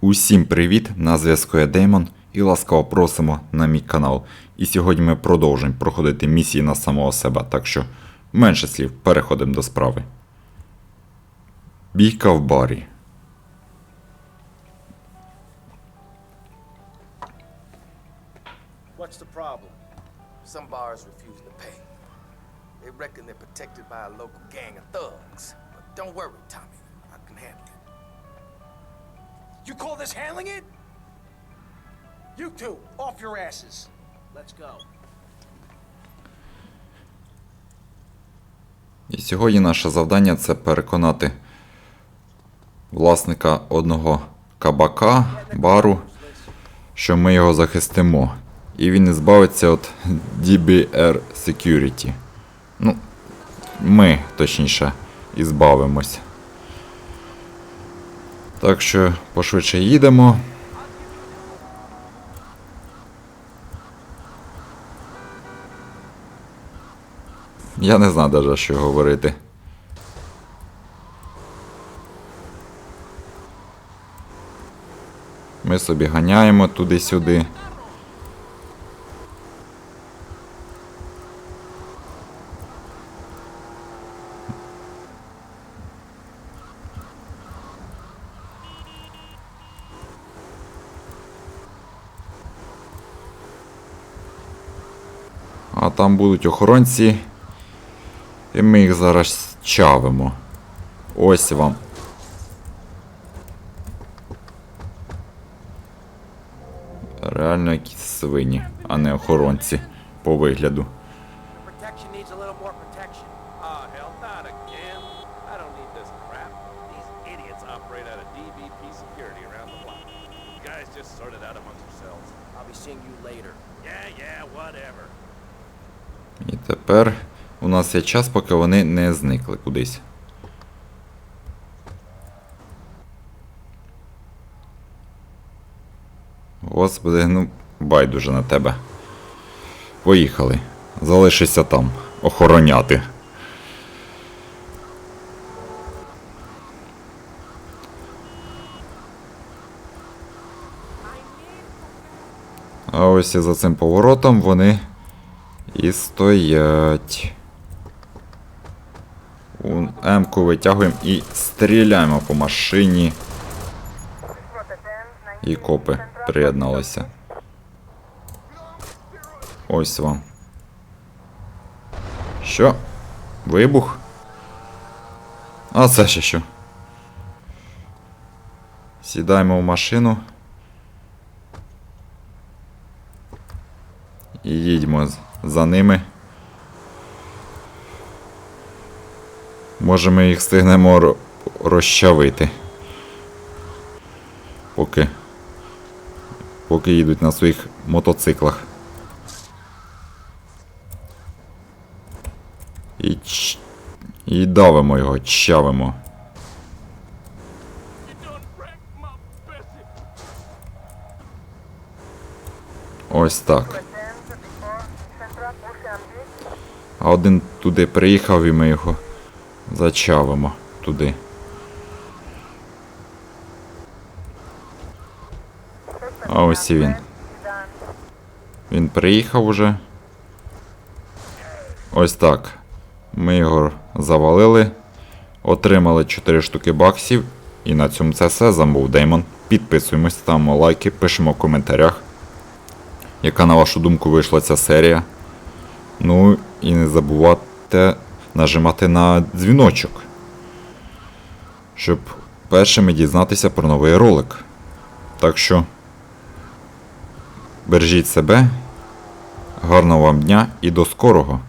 Усім привіт! На зв'язку я Деймон і ласкаво просимо на мій канал. І сьогодні ми продовжуємо проходити місії на самого себе, так що менше слів, переходимо до справи. Бійка в барі. Some bars refuse to pay. They reckon they're protected by a local gang of thugs. But don't worry, Tommy. I can handle it. You call this handling it? You two, off your asses. Let's go. І сьогодні наше завдання це переконати власника одного кабака, бару, що ми його захистимо. І він не збавиться від DBR Security. Ну, ми, точніше, і збавимось. Так що пошвидше їдемо. Я не знаю навіть, що говорити. Ми собі ганяємо туди-сюди. А там будуть охоронці. І ми їх зараз чавимо. Ось вам. Реально якісь свині, а не охоронці по вигляду. Ah, guys just sort it out amongst yourselves. I'll be seeing you later. Yeah, yeah, whatever. І тепер у нас є час, поки вони не зникли кудись. Господи, ну байдуже на тебе. Поїхали. Залишися там. Охороняти. А ось і за цим поворотом вони і стоять. М-ку витягуємо і стріляємо по машині. І копи приєдналися. Ось вам. Що? Вибух? А це ще що? Сідаємо в машину. І їдьмо за ними. Може ми їх встигнемо розчавити. Поки. Поки їдуть на своїх мотоциклах. І, ч... і давимо його, чавимо. Ось так. А один туди приїхав і ми його зачавимо туди. А ось і він. Він приїхав уже. Ось так. Ми його завалили. Отримали 4 штуки баксів. І на цьому це все. Замов Деймон. Підписуємось, ставимо лайки, пишемо в коментарях. Яка, на вашу думку, вийшла ця серія. Ну і не забувайте нажимати на дзвіночок, щоб першими дізнатися про новий ролик. Так що бережіть себе, гарного вам дня і до скорого!